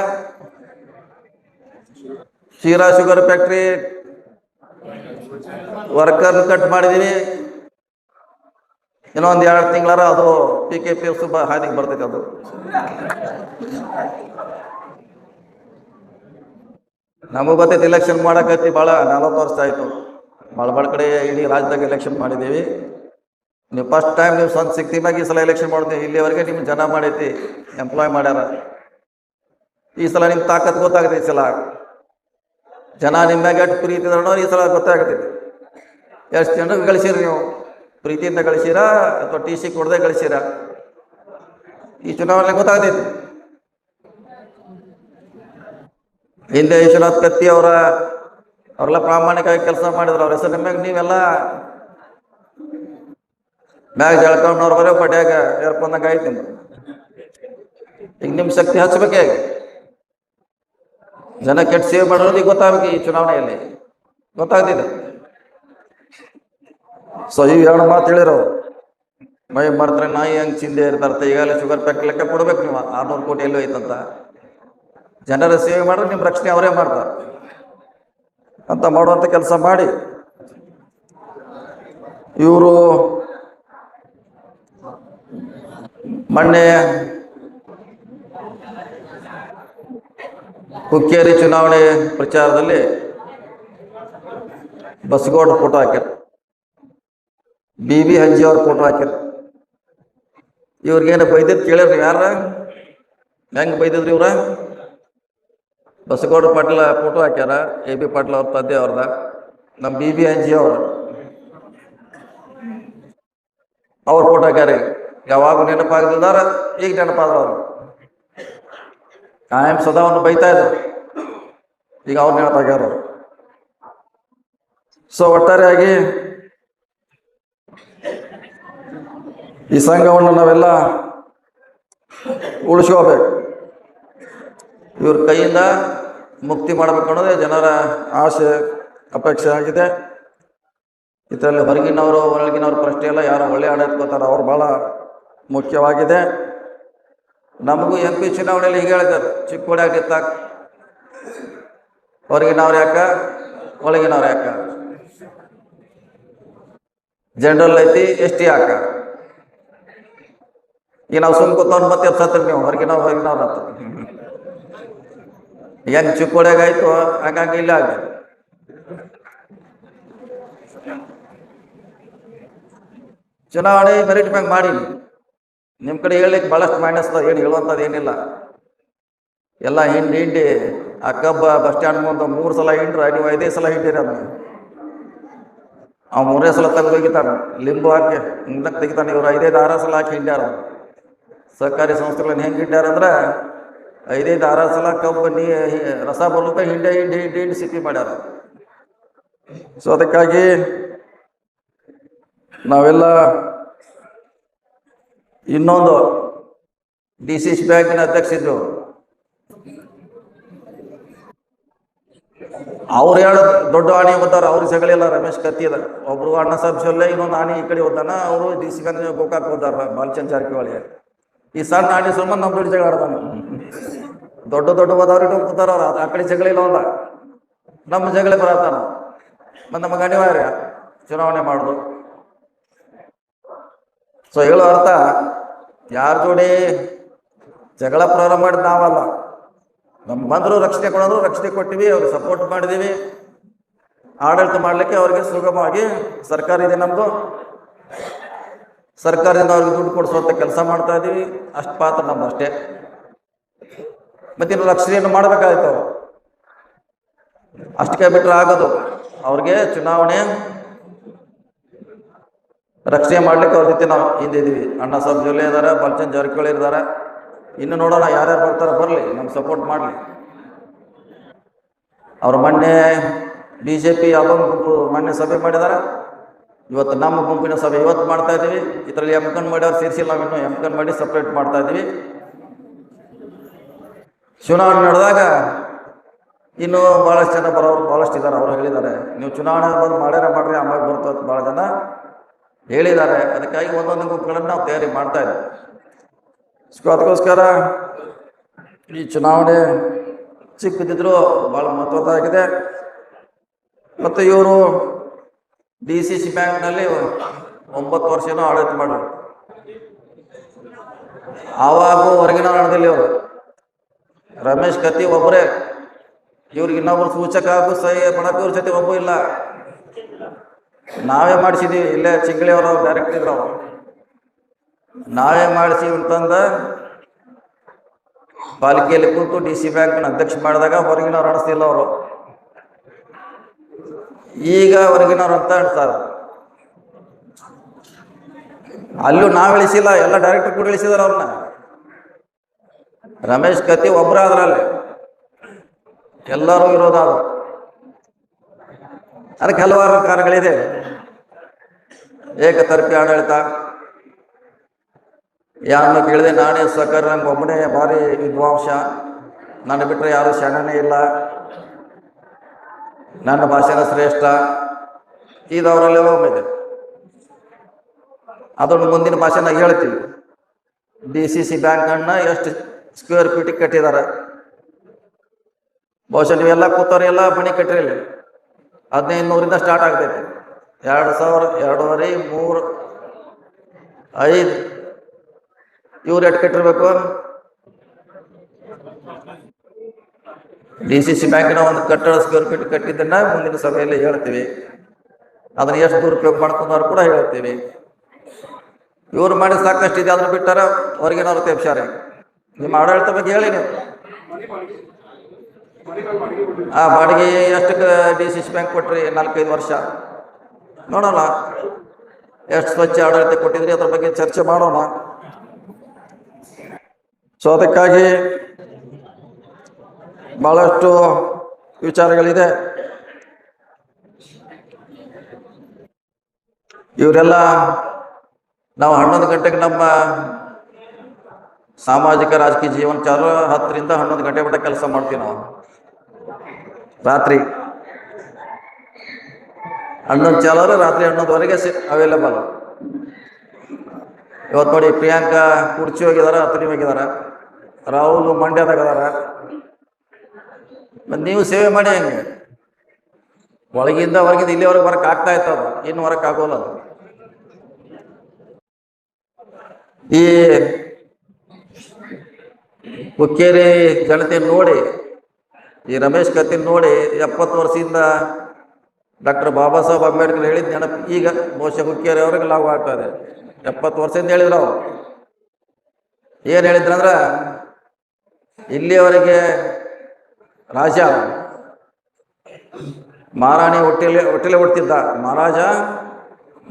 ಶೀರಾ ಶುಗರ್ ಫ್ಯಾಕ್ಟ್ರಿ ವರ್ಕರ್ ಕಟ್ ಮಾಡಿದೀವಿ. ಇನ್ನೊಂದು ಎರಡು ತಿಂಗಳಾರ ಅದು ಪಿ ಕೆ ಪಿ ಎಸ್ ಹಾದಿಗೆ ಬರ್ತೈತೆ ಅದು. ನಮಗೂ ಗೊತ್ತೈತಿ ಎಲೆಕ್ಷನ್ ಮಾಡಕತ್ತಿ ಭಾಳ ನಲವತ್ತು ವರ್ಷ ಆಯಿತು. ಬಹಳ ಭಾಳ ಕಡೆ ಇಡೀ ರಾಜ್ಯದಾಗ ಎಲೆಕ್ಷನ್ ಮಾಡಿದ್ದೀವಿ ನೀವು ಫಸ್ಟ್ ಟೈಮ್ ನೀವು ಸ್ವಂತ ಶಕ್ತಿ ಮ್ಯಾಗೆ ಈ ಸಲ ಎಲೆಕ್ಷನ್ ಮಾಡ್ತೀವಿ ಇಲ್ಲಿವರೆಗೆ ನಿಮ್ಗೆ ಜನ ಮಾಡೈತಿ ಎಂಪ್ಲಾಯ್ ಮಾಡ್ಯಾರ. ಈ ಸಲ ನಿಮ್ಮ ತಾಕತ್ ಗೊತ್ತಾಗತ್ತೆ ಈ ಸಲ. ಜನ ನಿಮ್ಮ ಮ್ಯಾಗೆ ಪ್ರೀತಿ ಈ ಸಲ ಗೊತ್ತಾಗುತ್ತೆ. ಎಷ್ಟು ಜನಕ್ಕೆ ಗಳಿಸಿರಿ ನೀವು? ಪ್ರೀತಿಯಿಂದ ಗಳಿಸಿರಾ ಅಥವಾ ಟಿ ಸಿ ಕೊಡದೆ ಗಳಿಸಿರಾ? ಈ ಚುನಾವಣೆ ಗೊತ್ತಾಗ್ತೈತಿ. ಹಿಂದೆ ವಿಶ್ವನಾಥ್ ಕತ್ತಿ ಅವರ, ಅವರೆಲ್ಲ ಪ್ರಾಮಾಣಿಕವಾಗಿ ಕೆಲಸ ಮಾಡಿದ್ರು. ಅವ್ರ ಹೆಸರು ನಿಮಗೆ ನೀವೆಲ್ಲ? ಮ್ಯಾಗ ಜಳ್ಕೊಂಡವ್ರ ಬರೋ ಪಟ್ಯಾಗ ಏರ್ಕೊಂಡಂಗ ಆಯ್ತು ಈಗ ನಿಮ್ ಶಕ್ತಿ ಹಚ್ಚಬೇಕೇ ಜನ ಕೆಟ್ಟ ಸೇವೆ ಮಾಡೋದು ಈಗ ಗೊತ್ತಾಗಬೇಕು ಈ ಚುನಾವಣೆಯಲ್ಲಿ. ಗೊತ್ತಾಗ್ತಿದೆ ಸೊ ಈಗ ಎರಡು ಮಾತು ಹೇಳಿರೋ ಮೈ ಮರ್ತ್ರೆ ನಾಯಿ ಹಂಗೆ ಚಿಂದೆ ಇರ್ತಾರೆ ಈಗಾಗಲೇ ಶುಗರ್ ಪ್ಯಾಕ್ ಲೆಕ್ಕ ಕೊಡ್ಬೇಕು ನೀವು. ಆರ್ನೂರು ಕೋಟಿ ಎಲ್ಲೂ ಐತಂತ. ಜನರ ಸೇವೆ ಮಾಡಿದ್ರೆ ನಿಮ್ಮ ರಕ್ಷಣೆ ಅವರೇ ಮಾಡ್ತಾರೆ. ಅಂತ ಮಾಡುವಂಥ ಕೆಲಸ ಮಾಡಿ. ಇವರು ಮೊನ್ನೆ ಹುಕ್ಕೇರಿ ಚುನಾವಣೆ ಪ್ರಚಾರದಲ್ಲಿ ಬಸಗೌಡ ಫೋಟೋ ಹಾಕ್ಯಾರ. ಬಿ ಬಿ ಹಂಜಿ ಅವ್ರ ಫೋಟೋ ಹಾಕಿರ್ ಇವ್ರಿಗೇನು ಬೈದಿದ್ ಕೇಳಿರಿ ಯಾರ? ಹೆಂಗ್ ಬೈದಿದ್ರಿ ಇವ್ರ? ಬಸಗೌಡ ಪಾಟೀಲ ಫೋಟೋ ಹಾಕ್ಯಾರ, ಎ ಬಿ ಪಾಟೀಲ್ ಅವ್ರ ತಂದೆ ಅವ್ರದ ನಮ್ಮ ಬಿ ಬಿ ಹಂಜಿ ಅವ್ರ. ಅವ್ರ ಫೋಟೋ ಹಾಕ್ಯಾರ. ಯಾವಾಗ ನೆನಪಾಗದಿಲ್ದಾರ, ಈಗ ನೆನಪಾದ್ರ ಅವ್ರು. ಕಾಯಂ ಸದಾ ಅವ್ನು ಬೈತಾ ಇದ್ರು. ಈಗ ಅವ್ರು ನೆನಪಾಗ್ಯಾರ ಸೊ ಒಟ್ಟಾರೆಯಾಗಿ ಈ ಸಂಘವನ್ನು ನಾವೆಲ್ಲ ಉಳಿಸ್ಕೋಬೇಕು. ಇವ್ರ ಕೈಯಿಂದ ಮುಕ್ತಿ ಮಾಡಬೇಕು ಅನ್ನೋದೇ ಜನರ ಆಸೆ, ಅಪೇಕ್ಷೆ ಆಗಿದೆ. ಇದರಲ್ಲಿ ಹೊರಗಿನವರು ಒಳಗಿನವ್ರ ಪ್ರಶ್ನೆ ಎಲ್ಲ ಯಾರು ಒಳ್ಳೆ ಆಡಳಿತ ಅವ್ರು ಭಾಳ ಮುಖ್ಯವಾಗಿದೆ. ನಮಗೂ ಎಂ ಪಿ ಚುನಾವಣೆಯಲ್ಲಿ ಹೀಗೆ ಹೇಳಿದ್ದಾರೆ ಚಿಕ್ಕೋಡಿಯಾಗ ಆಗಿತ್ತ ಹೊರಗಿನವ್ರು ಯಾಕ? ಒಳಗಿನವ್ರು ಯಾಕ? ಜನರಲ್ ಐತಿ, ಎಸ್ ಟಿ ಹಾಕ ಈಗ ನಾವು ಸುಮ್ ಕೂತ್ಕೊಂಡು ಮತ್ತೆ ಎಪ್ಸತ್ತೀವಿ ನೀವು? ಹೊರಗಿನವ್ರು ಹೊರಗಿನವ್ರು ಅಂತ ಹೆಂಗ್ ಚಿಕ್ಕೋಡ್ಯಾಗ ಆಯ್ತು? ಹಂಗಾಗಿ ಇಲ್ಲ ಆಗ. ಚುನಾವಣೆ ಮೆರಿಟ್ ಮ್ಯಾಗ ಮಾಡಿ ನಿಮ್ಮ ಕಡೆ ಹೇಳಲಿಕ್ಕೆ ಭಾಳಷ್ಟು ಮೈನಸ್ ಏನು ಹೇಳುವಂಥದ್ದು ಏನಿಲ್ಲ. ಎಲ್ಲ ಹಿಂಡಿ ಹಿಂಡಿ ಆ ಕಬ್ಬ ಬಸ್ ಸ್ಟ್ಯಾಂಡ್ ಮುಂದೆ ಮೂರು ಸಲ ಹಿಂಡ್ರ, ನೀವು ಐದೇ ಸಲ ಹಿಂಡಿರ ಅದನ್ನ ಅವ್ ಮೂರೇ ಸಲ ತೆಗೆದು ಒಗಿತಾನೆ ಲಿಂಬು ಹಾಕಿ ಮುಂದಕ್ಕೆ ತೆಗಿತಾನೆ ಇವ್ರು, ಐದೈದು ಆರು ಸಲ ಹಾಕಿ ಹಿಂಡ್ಯಾರ ಸರ್ಕಾರಿ ಸಂಸ್ಥೆಗಳನ್ನು ಹೆಂಗೆ ಅಂದ್ರೆ ಐದೈದು ಆರು ಸಲ ಕಬ್ಬು, ನೀ ರಸ ಬರ್ಲಿಕ್ಕೆ ಹಿಂಡೆ, ಹಿಂಡಿ ಹಿಂಡಿ ಹಿಂಡಿ ಸಿಪ್ಪಿ ಮಾಡ್ಯಾರ. ಸೊ ಅದಕ್ಕಾಗಿ ನಾವೆಲ್ಲ ಇನ್ನೊಂದು ಡಿ ಸಿ ಸಿ ಬ್ಯಾಂಕಿನ ಅಧ್ಯಕ್ಷಿದ್ರು ಅವ್ರು. ಹೇಳ ದೊಡ್ಡ ಆಣಿ ಓದ್ತಾರ ಅವ್ರಿಗೆ ಸಗಳಿಲ್ಲ ರಮೇಶ್ ಕತ್ತಿ ಅದ. ಒಬ್ರು ಅಣ್ಣ ಸಾಬ್ ಸೊಲ್ಲೆ ಇನ್ನೊಂದು ಆಣಿ ಈ ಕಡೆ ಓದ್ತಾನ ಅವರು ಡಿ ಸಿ ಬ್ಯಾಂಕ್ ಗೋಕಾಕ್ ಓದ್ತಾರ ಬಾಲಚಂದ್ ಜಾರಕಿಹೊಳಿ. ಈ ಸಣ್ಣ ಆಣಿ ಸುಮ್ಮನೆ ನಮ್ಮ ಜೋಡಿ ಜಗಳ ಆಡ್ತಾನೆ. ದೊಡ್ಡ ದೊಡ್ಡ ಓದವ್ರಿಗೆ ಕೂತಾರ ಆ ಕಡೆ ಜಗಳಿಲ್ಲ ಅಲ್ಲ ನಮ್ಮ ಜಗಳ ಬರತ್ತಾನ ಮತ್ತು ನಮಗೆ ಅನಿವಾರ್ಯ. ಚುನಾವಣೆ ಮಾಡೋದು. ಸೊ ಹೇಳೋ ಅರ್ಥ, ಯಾರ ಜೋಡಿ ಜಗಳ ಪ್ರಾರಂಭ ಮಾಡಿದ್ ನಾವಲ್ಲ. ನಮ್ಮ ಬಂದರು ರಕ್ಷಣೆ ಕೊಡೋದು ರಕ್ಷಣೆ ಕೊಟ್ಟಿವಿ, ಅವ್ರಿಗೆ ಸಪೋರ್ಟ್ ಮಾಡಿದೀವಿ. ಆಡಳಿತ ಮಾಡಲಿಕ್ಕೆ ಅವ್ರಿಗೆ ಸುಗಮವಾಗಿ ಸರ್ಕಾರ ಇದೆ ನಮ್ಮದು ಸರ್ಕಾರದಿಂದ ಅವ್ರಿಗೆ ದುಡ್ಡು ಕೊಡಿಸುವಂಥ ಕೆಲಸ ಮಾಡ್ತಾ ಇದ್ದೀವಿ. ಅಷ್ಟು ಪಾತ್ರ ನಮ್ದು ಅಷ್ಟೇ. ಮತ್ತಿನ್ನು ರಕ್ಷಣೆಯನ್ನು ಮಾಡಬೇಕಾಯ್ತು ಅವರು. ಅಷ್ಟಕ್ಕೆ ಬಿಟ್ಟರೆ ಆಗೋದು. ಅವ್ರಿಗೆ ಚುನಾವಣೆ ರಕ್ಷಣೆ ಮಾಡ್ಲಿಕ್ಕೆ ಅವ್ರ ಜೊತೆ ನಾವು ಹಿಂದಿದ್ದೀವಿ ಅಣ್ಣ ಸಾಬ್ ಜೊಲ್ಲೆ ಇದ್ದಾರೆ ಬಲ್ಚಂದ್ ಜಾರಕಿಹೊಳಿ ಇದ್ದಾರೆ ಇನ್ನು ನೋಡೋಣ ಯಾರ್ಯಾರು ಬರ್ತಾರೆ ಬರಲಿ, ನಮ್ಗೆ ಸಪೋರ್ಟ್ ಮಾಡಲಿ. ಅವ್ರು ಮೊನ್ನೆ ಬಿ ಜೆ ಪಿ ಯಾವ ಮೊನ್ನೆ ಸಭೆ ಮಾಡಿದ್ದಾರೆ ಇವತ್ತು ನಮ್ಮ ಗುಂಪಿನ ಸಭೆ ಇವತ್ತು ಮಾಡ್ತಾ ಇದ್ದೀವಿ. ಇದರಲ್ಲಿ ಎಂ ಕನ್ ಮಾಡಿ ಅವ್ರು ಸೇರಿಸಿಲ್ಲ ನಾವು ಇನ್ನೂ ಎಂ ಕನ್ ಮಾಡಿ ಸಪ್ರೇಟ್ ಮಾಡ್ತಾ ಇದ್ದೀವಿ. ಚುನಾವಣೆ ನಡೆದಾಗ ಇನ್ನು ಭಾಳಷ್ಟು ಜನ ಬರೋರು ಭಾಳಷ್ಟು ಇದ್ದಾರೆ, ಅವರು ಹೇಳಿದ್ದಾರೆ. ನೀವು ಚುನಾವಣೆ ಬಂದು ಮಾಡ್ಯಾರ ಮಾಡ್ರಿ, ಆಮೇಲೆ ಬರ್ತಾ ಭಾಳ ಜನ ಹೇಳಿದ್ದಾರೆ. ಅದಕ್ಕಾಗಿ ಒಂದೊಂದು ಗುಂಪುಗಳನ್ನು ನಾವು ತಯಾರಿ ಮಾಡ್ತಾ ಇದ್ದೀವಿ. ಅದಕ್ಕೋಸ್ಕರ ಈ ಚುನಾವಣೆ ಚಿಕ್ಕದಿದ್ರು ಭಾಳ ಮಹತ್ವದಾಗಿದೆ ಮತ್ತು ಇವರು ಡಿ ಸಿ ಸಿ ಬ್ಯಾಂಕ್ನಲ್ಲಿ ಒಂಬತ್ತು ವರ್ಷನೂ ಆಡಳಿತ ಮಾಡಿದ್ರು. ಆವಾಗ ಹೊರಗಿನ ಹಣದಲ್ಲಿ ಅವರು. ರಮೇಶ್ ಕತ್ತಿ ಒಬ್ಬರೇ. ಇವ್ರಿಗೆ ಇನ್ನೊಬ್ರು ಸೂಚಕ ಹಾಕು ಸಹಿ ಮಾಡಕ್ಕೆ ಇವ್ರ ಜೊತೆ ಒಬ್ಬ ಇಲ್ಲ. ನಾವೇ ಮಾಡಿಸಿದೀವಿ. ಇಲ್ಲೇ ಚಿಂಗಳಿ ಅವರು ಡೈರೆಕ್ಟ್ ಇದ್ರು ಅವರು. ನಾವೇ ಮಾಡಿಸಿ ಅಂತಂದ ಪಾಲಿಕೆಯಲ್ಲಿ ಕೂತು ಡಿ ಸಿ ಬ್ಯಾಂಕ್ನ ಅಧ್ಯಕ್ಷ ಮಾಡಿದಾಗ ಹೊರಗಿನವ್ರು ಅನಿಸ್ತಿಲ್ಲ ಅವರು. ಈಗ ಹೊರಗಿನವ್ರು ರಕ್ತ ಹೇಳ್ತಾರೆ ಅಲ್ಲೂ ನಾವು ಇಳಿಸಿಲ್ಲ, ಎಲ್ಲ ಡೈರೆಕ್ಟರ್ ಕೂಡ ಇಳಿಸಿದಾರೆ ಅವ್ರನ್ನ. ರಮೇಶ್ ಕತ್ತಿ ಒಬ್ಬರೇ ಅದ್ರಲ್ಲಿ ಎಲ್ಲರೂ ಇರೋದಾದ್ರು ಅದು ಅದಕ್ಕೆ ಹಲವಾರು ಕಾರಣಗಳಿದೆ. ಏಕತರ್ಪಿ ಆಡಳಿತ. ಯಾರನ್ನು ಕೇಳಿದೆ, ನಾನೇ ಸಕರ್ ನಂಗೆ ಒಬ್ಬನೇ ಭಾರಿ ವಿದ್ವಾಂಸ. ನನ್ನ ಬಿಟ್ಟರೆ ಯಾರು ಶರಣನೇ ಇಲ್ಲ. ನನ್ನ ಭಾಷೆನ ಶ್ರೇಷ್ಠ. ಈ ಅವರಲ್ಲಿ ಒಮ್ಮಿದೆ ಅದನ್ನು ಮುಂದಿನ ಭಾಷೆನ ಹೇಳ್ತೀವಿ ಡಿ ಸಿ ಸಿ ಬ್ಯಾಂಕನ್ನು ಎಷ್ಟು ಸ್ಕ್ವೇರ್ ಫೀಟ್ ಕಟ್ಟಿದ್ದಾರೆ ಬಹುಶಃ ನೀವೆಲ್ಲ ಕೂತವ್ರೆ, ಎಲ್ಲ ಮನೆ ಕಟ್ಟಿರಲಿ. ಹದಿನೈದು ನೂರಿಂದ ಸ್ಟಾರ್ಟ್ ಆಗ್ತೈತಿ. ಎರಡು ಸಾವಿರ, ಎರಡೂವರೆ, ಮೂರು, ಐದು. ಇವ್ರು ಎಷ್ಟು ಕಟ್ಟಿರ್ಬೇಕು? ಡಿ ಸಿ ಸಿ ಬ್ಯಾಂಕಿನ ಒಂದು ಕಟ್ಟಡ ಸ್ಕ್ವೇರ್ ಫೀಟ್ ಕಟ್ಟಿದ್ದನ್ನ ಮುಂದಿನ ಸಭೆಯಲ್ಲಿ ಹೇಳ್ತೀವಿ. ಅದನ್ನ ಎಷ್ಟು ದುರುಪಯೋಗ ಮಾಡ್ಕೊಂಡವ್ರು ಕೂಡ ಹೇಳ್ತೀವಿ. ಇವ್ರು ಮಾಡಿ ಸಾಕಷ್ಟು ಇದೆ ಅದನ್ನ ಬಿಟ್ಟಾರ ಹೊರಗಿನವ್ರು ತೆಪ್ಸಾರೆ ನಿಮ್ಮ ಆಡಳಿತ ಬಗ್ಗೆ ಹೇಳಿ ನೀವು. ಆ ಬಾಡಿಗೆ ಎಷ್ಟಕ್ಕೆ ಡಿ ಸಿ ಸಿ ಬ್ಯಾಂಕ್ ಕೊಟ್ರಿ? ನಾಲ್ಕೈದು ವರ್ಷ. ನೋಡೋಣ. ಎಷ್ಟು ಸ್ವಚ್ಛ ಆಡಳಿತ ಕೊಟ್ಟಿದ್ರಿ? ಅದ್ರ ಬಗ್ಗೆ ಚರ್ಚೆ ಮಾಡೋಣ. ಸೊ ಅದಕ್ಕಾಗಿ ಬಹಳಷ್ಟು ವಿಚಾರಗಳಿದೆ. ಇವರೆಲ್ಲ ನಾವು ಹನ್ನೊಂದು ಗಂಟೆಗೆ ನಮ್ಮ ಸಾಮಾಜಿಕ ರಾಜಕೀಯ ಜೀವನ ಚಾಲು ಹತ್ತರಿಂದ ಹನ್ನೊಂದು ಗಂಟೆ ಮಟ್ಟ ಕೆಲಸ ಮಾಡ್ತೀವಿ ನಾವು. ರಾತ್ರಿ ಹನ್ನೊಂದು ಚಾಲರು, ರಾತ್ರಿ ಹನ್ನೊಂದುವರೆಗೆ ಅವೈಲೇಬಲ್ ಇವತ್ತು ನೋಡಿ ಪ್ರಿಯಾಂಕಾ ಕುರ್ಚಿ ಹೋಗಿದಾರ ಹತ್ತಿರ ಹೋಗಿದಾರ, ರಾಹುಲ್ ಮಂಡ್ಯದಾಗ ಅದಾರ. ಮತ್ತು ನೀವು ಸೇವೆ ಮಾಡಿ ಹಂಗೆ. ಒಳಗಿಂದ ಹೊರಗಿಂದ ಇಲ್ಲಿವರೆಗೆ ಹೊರಕ್ ಆಗ್ತಾ ಇತ್ತು ಅದು. ಇನ್ನು ಹೊರಕ್ ಆಗೋಲ್ಲ ಅದು. ಈ ಹುಕ್ಕೇರಿ ಜನತೆ ನೋಡಿ, ಈ ರಮೇಶ್ ಕತ್ತಿ ನೋಡಿ ಎಪ್ಪತ್ತು ವರ್ಷದಿಂದ ಡಾಕ್ಟರ್ ಬಾಬಾ ಸಾಹೇಬ್ ಅಂಬೇಡ್ಕರ್ ಹೇಳಿದ ನೆನಪು ಈಗ ಬಹುಶಃ ಹುಕ್ಕೇರಿ ಅವ್ರಿಗೆ ಲಾಭ ಆಗ್ತದೆ ಎಪ್ಪತ್ತು ವರ್ಷದಿಂದ ಹೇಳಿದ್ರು ಅವ್ರು. ಏನು ಹೇಳಿದ್ರಂದ್ರ ಇಲ್ಲಿಯವರೆಗೆ ರಾಜ. ಮಹಾರಾಣಿ ಹೊಟ್ಟೆಲೆ ಹೊಟ್ಟೆಲೆ ಹೊಡ್ತಿದ್ದ ಮಹಾರಾಜ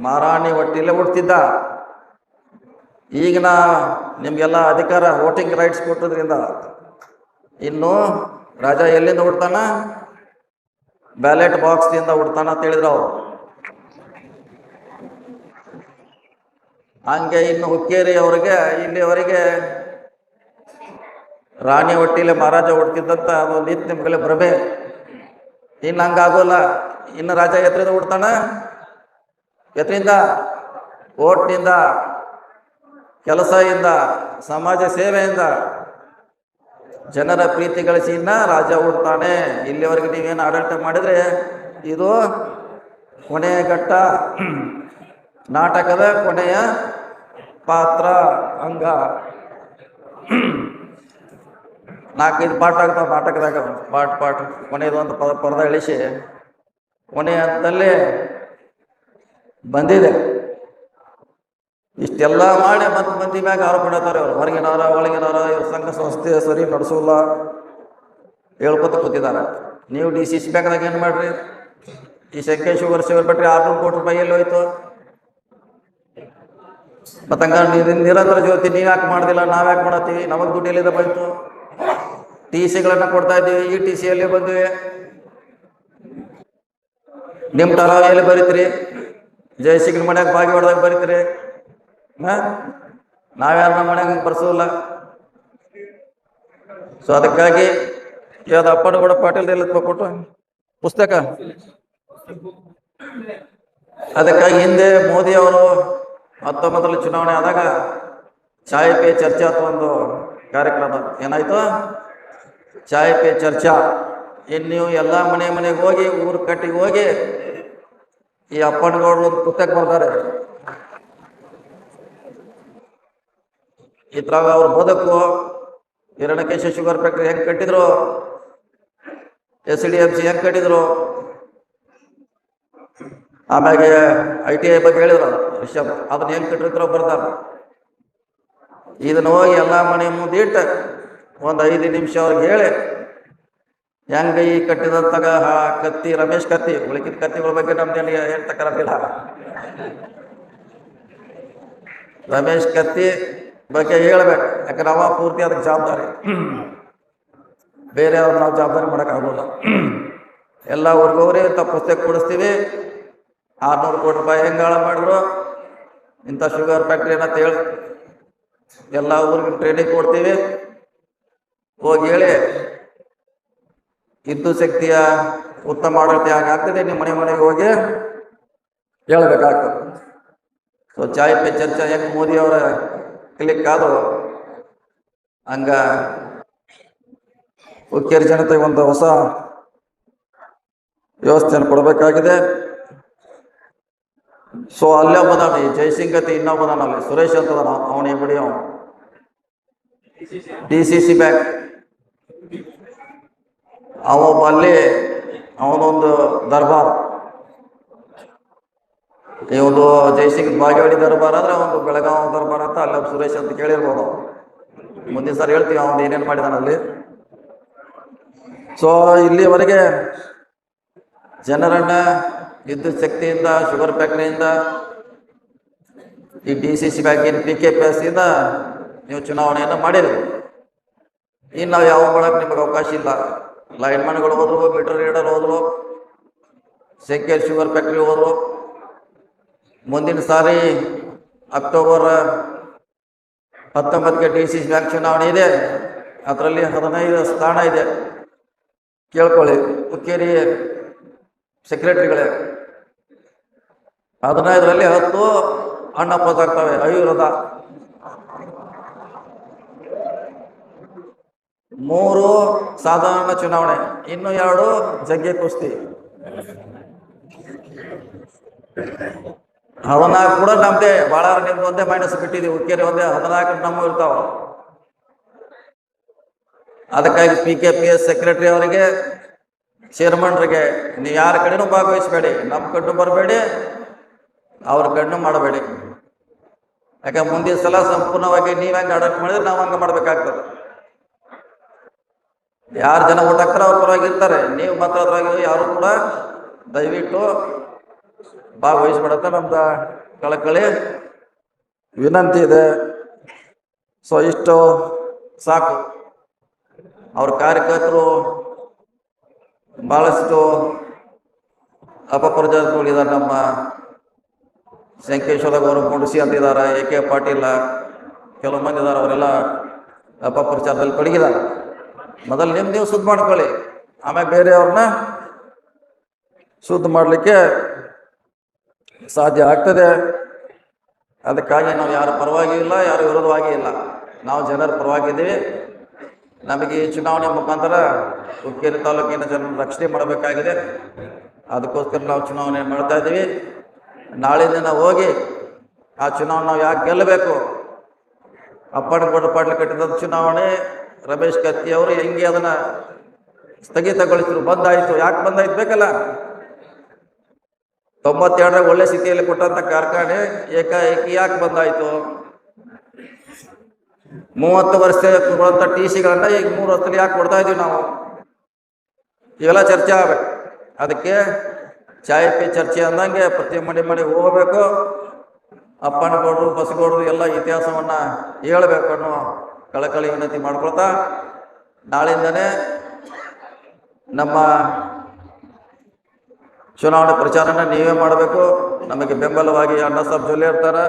ಮಹಾರಾಣಿ ಹೊಟ್ಟೆಲೆ ಹೊಡ್ತಿದ್ದ ಈಗಿನ ನಿಮಗೆಲ್ಲ ಅಧಿಕಾರ ವೋಟಿಂಗ್ ರೈಟ್ಸ್ ಕೊಟ್ಟದ್ರಿಂದ ಇನ್ನು ರಾಜ ಎಲ್ಲಿಂದ ಹುಡ್ತಾನ ಬ್ಯಾಲೆಟ್ ಬಾಕ್ಸ್ದಿಂದ ಹುಡ್ತಾನ ಅಂತ ಹೇಳಿದ್ರು ಅವರು. ಹಂಗೆ ಇನ್ನು ಹುಕ್ಕೇರಿ ಅವರಿಗೆ, ಇಲ್ಲಿವರೆಗೆ ರಾಣಿ ಹೊಟ್ಟಿಲೆ ಮಹಾರಾಜ ಹುಡ್ತಿದ್ದಂತ ಅದೊಂದು ಇತ್ತು ನಿಮ್ಗೆಲ್ಲ ಭ್ರಮೆ. ಇನ್ನು ಹಂಗಾಗೋಲ್ಲ. ಇನ್ನು ರಾಜ ಎತ್ತರಿಂದ ಹುಡ್ತಾನ? ಎತ್ತರಿಂದ ಓಟ್ನಿಂದ, ಕೆಲಸದಿಂದ, ಸಮಾಜ ಸೇವೆಯಿಂದ ಜನರ ಪ್ರೀತಿ ಗಳಿಸಿ ಇನ್ನ ರಾಜ ಹುಡ್ತಾನೆ. ಇಲ್ಲಿವರೆಗೆ ನೀವೇನು ಆಡಳಿತ ಮಾಡಿದ್ರೆ ಇದು ಕೊನೆಯ ಘಟ್ಟ. ನಾಟಕದ ಕೊನೆಯ ಪಾತ್ರ, ಅಂಗ. ನಾಲ್ಕೈದು ಪಾಠ ಆಗ್ತಾವ ನಾಟಕದಾಗ ಪಾಠ ಪಾಠ. ಕೊನೆಯದು ಅಂತ ಪದ ಪರದ ಇಳಿಸಿ ಕೊನೆಯ ಅಂತಲ್ಲೇ ಬಂದಿದೆ. ಇಷ್ಟೆಲ್ಲ ಮಾಡಿ ಮತ್ತೆ ಮಂದಿ ಮ್ಯಾಗ ಆರೋಪ ಮಾಡ್ತಾರೆ ಅವ್ರು. ಹೊರಗಿನವರ, ಒಳಗಿನವರ, ಇವ್ರ ಸಂಘ, ಸಂಸ್ಥೆ ಸರಿ ನಡೆಸೋಲ್ಲ. ಹೇಳ್ಕೊತ ಕೂತಿದ್ದಾರೆ. ನೀವು ಡಿ ಸಿ ಸಿ ಬ್ಯಾಂಕ್ದಾಗ ಏನು ಮಾಡ್ರಿ? ಈ ಸಂಖ್ಯೆ ಶುಗರ್ ಶುಗರ್ ಬಟ್ರಿ ಆರ್ನೂರು ಕೋಟಿ ರೂಪಾಯಿ ಎಲ್ಲಿ ಹೋಯ್ತು? ಮತ್ತಂಗ ನಿರಂತರ ಜ್ಯೋತಿ ನೀವು ಯಾಕೆ ಮಾಡ್ದಿಲ್ಲ ನಾವು ಯಾಕೆ ಮಾಡತ್ತೀವಿ? ನಮಗೆ ದುಡ್ಡು ಎಲ್ಲಿದೆ ಬಂತು? ಟಿ ಸಿಗಳನ್ನ ಕೊಡ್ತಾ ಇದ್ದೀವಿ. ಈ ಟಿ ಸಿಯಲ್ಲಿ ಬಂದಿವೆ ನಿಮ್ಮ ಠರಾವ್ ಎಲ್ಲಿ ಬರೀತೀರಿ ಜಯಸಿಂಗ್ನ ಮನ್ಯಾಗ ಬಾಗಿ ಹೊಡೆದಾಗ ಬರೀತೀರಿ ನಾವ್ಯಾರ ನಮ್ಮ ಮನ್ಯಾಗ ಬರ್ಸೋಲ್ಲ ಸೊ ಅದಕ್ಕಾಗಿ ಯಾವ್ದು ಕೂಡ ಪಾಟೀಲ್ ಕೊಟ್ಟು ಪುಸ್ತಕ. ಅದಕ್ಕಾಗಿ ಹಿಂದೆ ಮೋದಿ ಅವರು ಹತ್ತೊಂಬತ್ತರಲ್ಲಿ ಚುನಾವಣೆ ಆದಾಗ ಚಾಯ್ ಪೇ ಚರ್ಚಾ ಅಂತ ಒಂದು ಕಾರ್ಯಕ್ರಮ ಏನಾಯ್ತು? ಚಾಯ್ ಪೇ ಚರ್ಚಾ. ಇನ್ನು ನೀವು ಎಲ್ಲ ಮನೆ ಮನೆಗೆ ಹೋಗಿ, ಊರು ಕಟ್ಟಿಗೆ ಹೋಗಿ, ಈ ಅಪ್ಪನಗೌಡರು ಒಂದು ಪುಸ್ತಕ ಬರ್ತಾರೆ ಇದ್ರಾಗ ಅವ್ರ ಬದುಕು ಹಿರಣ್ಯಕೇಶ ಶುಗರ್ ಫ್ಯಾಕ್ಟ್ರಿ ಹೆಂಗೆ ಕಟ್ಟಿದ್ರು, ಎಸ್ ಡಿ ಎಫ್ ಸಿ ಹೆಂಗೆ ಕಟ್ಟಿದ್ರು. ಆಮ್ಯಾಗೆ ಐ ಟಿ ಐ ಬಗ್ಗೆ ಹೇಳಿದ್ರು ರಿಷಬ್ ಅದನ್ನ ಹೆಂಗ್ ಕಟ್ಟಿರ್ತಾರೋ ಬರ್ತಾರೆ ಇದನ್ನ ಹೋಗಿ ಎಲ್ಲ ಮನೆ ಮುಂದೆ ಇಟ್ಟು ಒಂದು ಐದು ನಿಮಿಷ ಅವ್ರಿಗೆ ಹೇಳಿ. ಹೆಂಗ ಈ ಕಟ್ಟಿದಂತಾಗ ಕತ್ತಿ ರಮೇಶ್ ಕತ್ತಿ. ಉಳಿಕಿದ ಕತ್ತಿಗಳ ಬಗ್ಗೆ ನಮ್ದೇನು ಹೇಳ್ತಕ್ಕಿಲ್ಲ ರಮೇಶ್ ಕತ್ತಿ ಬಗ್ಗೆ ಹೇಳ್ಬೇಕು. ಯಾಕಂದ್ರೆ ಅವ ಪೂರ್ತಿ ಅದಕ್ಕೆ ಜವಾಬ್ದಾರಿ. ಬೇರೆ ಅವ್ರು ನಾವು ಜವಾಬ್ದಾರಿ ಮಾಡೋಕ್ಕಾಗಲ್ಲ ಎಲ್ಲ ಊರಿಗೋರಿ ಇಂಥ ಪುಸ್ತಕ ಕೊಡಿಸ್ತೀವಿ. ಆರ್ನೂರು ಕೋಟಿ ರೂಪಾಯಿ ಹೆಂಗಾಳ ಮಾಡಿದ್ರು. ಇಂಥ ಶುಗರ್ ಫ್ಯಾಕ್ಟ್ರಿ ತೇಳಿ ಎಲ್ಲ ಊರಿಗೆ ಟ್ರೈನಿಂಗ್ ಕೊಡ್ತೀವಿ. ಹೋಗಿ ಹೇಳಿ. ವಿದ್ಯುತ್ ಶಕ್ತಿಯ ಉತ್ತಮ ಆಡಳಿತ ಆಗ್ತದೆ? ನಿಮ್ಮ ಮನೆ ಮನೆಗೆ ಹೋಗಿ ಹೇಳ್ಬೇಕಾಗ್ತದೆ. ಸೊ ಚಾಯ್ ಪೇ ಚರ್ಚಾ ಹೆಂಗ್ ಮೋದಿ ಅವರ ಕ್ಲಿಕ್ ಆದು ಹಂಗ ಹುಕ್ಕೇರಿ ಜನತೆಗೆ ಒಂದು ಹೊಸ ವ್ಯವಸ್ಥೆಯನ್ನು ಕೊಡಬೇಕಾಗಿದೆ. ಸೊ ಅಲ್ಲೇ ಬದಾನ ಈ ಅತಿ ಇನ್ನೊಬ್ಬ ಬದಾನ ಸುರೇಶ್ ಅಂತ ಅವನ ಬಿಡಿ ಅವನು. ಡಿ ಸಿ ಸಿ ಬ್ಯಾಂಕ್ ಅವ ಒಬ್ಬ ಅಲ್ಲಿ ಅವನೊಂದು ದರ್ಬಾರ್. ಇವನು ಜೈಸಿಂಗ್ ಬಾಗೇವಾಡಿ ದರ್ಬಾರ್ ಅಂದ್ರೆ ಒಂದು ಬೆಳಗಾವಿ ದರ್ಬಾರ್ ಅಂತ ಅಲ್ಲ ಸುರೇಶ್ ಅಂತ ಕೇಳಿರ್ಬೋದು ಮುಂದಿನ ಸರ್ ಹೇಳ್ತೀವಿ ಅವನು ಏನೇನು ಮಾಡಿದಾನಲ್ಲಿ ಸೊ ಇಲ್ಲಿವರೆಗೆ ಜನರನ್ನ ವಿದ್ಯುತ್ ಶಕ್ತಿಯಿಂದ, ಶುಗರ್ ಫ್ಯಾಕ್ಟ್ರಿಯಿಂದ, ಈ ಡಿ ಸಿ ಸಿ ಬ್ಯಾಂಕಿನ ಪಿ ಕೆ ಪಿ ಎಸ್ ಇಂದ ನೀವು ಚುನಾವಣೆಯನ್ನು ಮಾಡಿರಿ. ಇನ್ನು ಯಾವ ಮಾಡಕ್ಕೆ ನಿಮಗೆ ಅವಕಾಶ ಇಲ್ಲ. ಲೈನ್ಮನ್ಗಳು ಹೋದ್ರು ಮೀಟರ್ ರೀಡರ್ ಹೋದ್ರು ಸೆಕ್ಯೂರ್ ಶುಗರ್ ಫ್ಯಾಕ್ಟ್ರಿ ಹೋದ್ರು. ಮುಂದಿನ ಸಾರಿ ಅಕ್ಟೋಬರ್ ಹತ್ತೊಂಬತ್ತಕ್ಕೆ ಡಿ ಸಿ ಬ್ಯಾಂಕ್ ಚುನಾವಣೆ ಇದೆ. ಅದರಲ್ಲಿ ಹದಿನೈದು ಸ್ಥಾನ ಇದೆ. ಕೇಳ್ಕೊಳ್ಳಿ, ಹುಕ್ಕೇರಿ ಸೆಕ್ರೆಟರಿಗಳೇ ಹದಿನೈದರಲ್ಲಿ ಹತ್ತು ಹಣ ಆಗ್ತವೆ ಆಯುರ್ವೇದ ಮೂರು ಸಾಧಾರಣ ಚುನಾವಣೆ, ಇನ್ನು ಎರಡು ಜಗ್ಗೆ ಕುಸ್ತಿ. ಹದಿನಾಲ್ಕು ಕೂಡ ನಮ್ದೇ ಭಾಳ ನಿಮ್ದು ಒಂದೇ ಮೈನಸ್ ಬಿಟ್ಟಿದ್ದೀವಿ, ಉಕ್ಕೇರಿ ಒಂದೇ, ಹದಿನಾಲ್ಕು ನಮ್ಮ ಇರ್ತಾವ. ಅದಕ್ಕಾಗಿ P K P S secretary ಅವರಿಗೆ ಚೇರ್ಮನ್ರಿಗೆ ನೀವು ಯಾರ ಕಡೆನೂ ಭಾಗವಹಿಸಬೇಡಿ ನಮ್ಮ ಕಣ್ಣು ಬರಬೇಡಿ, ಅವ್ರ ಕಣ್ಣು ಮಾಡಬೇಡಿ. ಯಾಕಂದ್ರೆ ಮುಂದಿನ ಸಲ ಸಂಪೂರ್ಣವಾಗಿ ನೀವು ಹೆಂಗೆ ಅಡಾಪ್ಟ್ ಮಾಡಿದ್ರೆ ನಾವು ಹಂಗೆ ಮಾಡ್ಬೇಕಾಗ್ತದೆ. ಯಾರು ಜನ ಊಟಕ್ಕರ ಪರವಾಗಿರ್ತಾರೆ ಅವ್ರ ಪರವಾಗಿ ಇರ್ತಾರೆ ನೀವು ಮಾತ್ರ ಅದ್ರಾಗ ಯಾರು ಕೂಡ ದಯವಿಟ್ಟು ಭಾಗವಹಿಸ್ಬಿಡತ್ತೆ ನಮ್ದು ಕಳಕಳಿ ವಿನಂತಿ ಇದೆ. ಸೊ ಇಷ್ಟು ಸಾಕು. ಅವ್ರ ಕಾರ್ಯಕರ್ತರು ಭಾಳಷ್ಟು ಅಪಪ್ರಚಾರಗಳಿದ್ದಾರೆ ನಮ್ಮ ಸಂಕೇಶ್ವರ ಗೌರವ ಕುಂಡಿಸಿ ಅಂತಿದ್ದಾರೆ. ಎ ಕೆ ಪಾಟೀಲ, ಕೆಲವು ಮಂದಿ ಇದ್ದಾರೆ ಅವರೆಲ್ಲ ಅಪಪ್ರಚಾರದಲ್ಲಿ ತೊಡಗಿದ್ದಾರೆ. ಮೊದಲು ನಿಮ್ಮ ನೀವು ಶುದ್ಧ ಮಾಡ್ಕೊಳ್ಳಿ. ಆಮೇಲೆ ಬೇರೆಯವ್ರನ್ನ ಶುದ್ಧ ಮಾಡಲಿಕ್ಕೆ ಸಾಧ್ಯ ಆಗ್ತದೆ. ಅದಕ್ಕಾಗಿ ನಾವು ಯಾರು ಪರವಾಗಿ ಇಲ್ಲ, ಯಾರ ವಿರೋಧವಾಗಿ ಇಲ್ಲ. ನಾವು ಜನರ ಪರವಾಗಿದ್ದೀವಿ. ನಮಗೆ ಈ ಚುನಾವಣೆ ಮುಖಾಂತರ ಹುಕ್ಕೇರಿ ತಾಲೂಕಿನ ಜನರ ರಕ್ಷಣೆ ಮಾಡಬೇಕಾಗಿದೆ. ಅದಕ್ಕೋಸ್ಕರ ನಾವು ಚುನಾವಣೆ ಮಾಡ್ತಾ ಇದ್ದೀವಿ. ನಾಳೆ ದಿನ ಹೋಗಿ ಆ ಚುನಾವಣೆ ನಾವು ಯಾಕೆ ಗೆಲ್ಲಬೇಕು? ಅಪ್ಪನಗೌಡ ಪಾಟೀಲ್ ಕಟ್ಟಿದ ಚುನಾವಣೆ ರಮೇಶ್ ಕತ್ತಿ ಅವರು ಹೆಂಗೆ ಅದನ್ನ ಸ್ಥಗಿತಗೊಳಿಸಿದ್ರು? ಬಂದಾಯಿತು. ಯಾಕೆ ಬಂದಾಯ್ತು ಬೇಕಲ್ಲ? ತೊಂಬತ್ತೆರಡರ ಒಳ್ಳೆ ಸ್ಥಿತಿಯಲ್ಲಿ ಕೊಟ್ಟಂತ ಕಾರ್ಖಾನೆ ಏಕಾಏಕಿ ಯಾಕೆ ಬಂದಾಯ್ತು? ಮೂವತ್ತು ವರ್ಷ ಕೊಡುವಂತ ಟಿ ಸಿಗಳನ್ನ ಈಗ ಮೂರು ವರ್ಷದಲ್ಲಿ ಯಾಕೆ ಕೊಡ್ತಾ ಇದೀವಿ ನಾವು? ಇವೆಲ್ಲ ಚರ್ಚೆ ಆಗ್ಬೇಕು. ಅದಕ್ಕೆ ಚಾಯ್ ಪಿ ಚರ್ಚೆ ಅಂದಂಗೆ ಪ್ರತಿ ಮನೆ ಮನೆಗೆ ಹೋಗ್ಬೇಕು. ಅಪ್ಪನಗೌಡರು ಬಸಗೌಡರು ಎಲ್ಲ ಇತಿಹಾಸವನ್ನ ಹೇಳ್ಬೇಕು ಅನ್ನೋ ಕಳಕಳಿ ವಿನಂತಿ ಮಾಡ್ಕೊಳ್ತಾ ನಾಳಿಂದನೇ ನಮ್ಮ ಚುನಾವಣೆ ಪ್ರಚಾರನ ನೀವೇ ಮಾಡಬೇಕು. ನಮಗೆ ಬೆಂಬಲವಾಗಿ ಅಣ್ಣ ಸಾಬ್ ಜೊಲ್ಲೆ ಇರ್ತಾರೆ,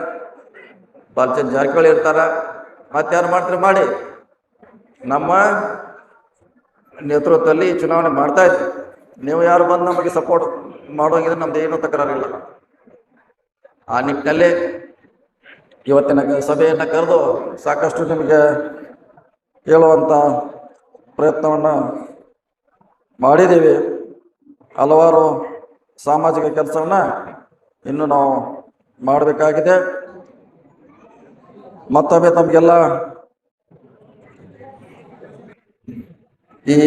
ಬಾಲಚಂದ್ ಜಾರಕಿಹೊಳಿ ಇರ್ತಾರೆ. ಮತ್ತಾರು ಮಾಡ್ತೀರಿ ಮಾಡಿ? ನಮ್ಮ ನೇತೃತ್ವದಲ್ಲಿ ಚುನಾವಣೆ ಮಾಡ್ತಾ ಇದ್ವಿ. ನೀವು ಯಾರು ಬಂದು ನಮಗೆ ಸಪೋರ್ಟ್ ಮಾಡೋಂಗಿದ್ರೆ ನಮ್ದು ಏನೂ ತಕರಾರಿಲ್ಲ. ಆ ನಿಟ್ಟಿನಲ್ಲಿ ಇವತ್ತಿನ ಸಭೆಯನ್ನು ಕರೆದು ಸಾಕಷ್ಟು ನಿಮಗೆ ಹೇಳುವಂಥ ಪ್ರಯತ್ನವನ್ನು ಮಾಡಿದ್ದೀವಿ. ಹಲವಾರು ಸಾಮಾಜಿಕ ಕೆಲಸವನ್ನು ಇನ್ನು ನಾವು ಮಾಡಬೇಕಾಗಿದೆ. ಮತ್ತೊಮ್ಮೆ ತಮಗೆಲ್ಲ ಈ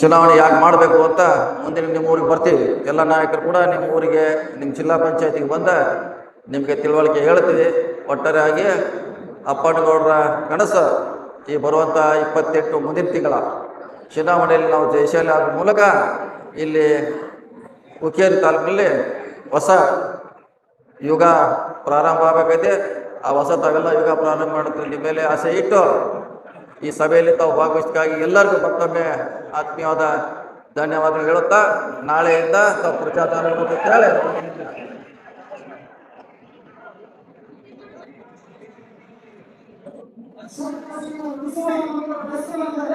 ಚುನಾವಣೆ ಯಾಕೆ ಮಾಡಬೇಕು ಅಂತ ಮುಂದಿನ ನಿಮ್ಮ ಊರಿಗೆ ಬರ್ತೀವಿ. ಎಲ್ಲ ನಾಯಕರು ಕೂಡ ನಿಮ್ಮ ಊರಿಗೆ, ನಿಮ್ಮ ಜಿಲ್ಲಾ ಪಂಚಾಯತಿಗೆ ಬಂದ ನಿಮಗೆ ತಿಳುವಳಿಕೆ ಹೇಳ್ತೀವಿ. ಒಟ್ಟಾರೆಯಾಗಿ ಅಪ್ಪನಗೌಡರ ಕನಸು ಈ ಬರುವಂಥ ಇಪ್ಪತ್ತೆಂಟು ಮುಂದಿನ ತಿಂಗಳ ಚುನಾವಣೆಯಲ್ಲಿ ನಾವು ಜಯಶಾಲಿ ಆದ ಮೂಲಕ ಇಲ್ಲಿ ಹುಕ್ಕೇರಿ ತಾಲೂಕಿನಲ್ಲಿ ಹೊಸ ಯುಗ ಪ್ರಾರಂಭ ಆಗಬೇಕೈತೆ. ಆ ಹೊಸ ತಾವೆಲ್ಲ ಯುಗ ಪ್ರಾರಂಭ ಮಾಡುತ್ತೆ ನಿಮ್ಮ ಮೇಲೆ ಆಸೆ ಇಟ್ಟು ಈ ಸಭೆಯಲ್ಲಿ ತಾವು ಭಾಗವಹಿಸಕ್ಕಾಗಿ ಎಲ್ಲರಿಗೂ ಮತ್ತೊಮ್ಮೆ ಆತ್ಮೀಯವಾದ ಧನ್ಯವಾದಗಳು ಹೇಳುತ್ತಾ ನಾಳೆಯಿಂದ ತಾವು ಪ್ರಚಾರ ಮಾಡಬೇಕು ಅಂತ ಹೇಳಿ ಬಸವನಗರ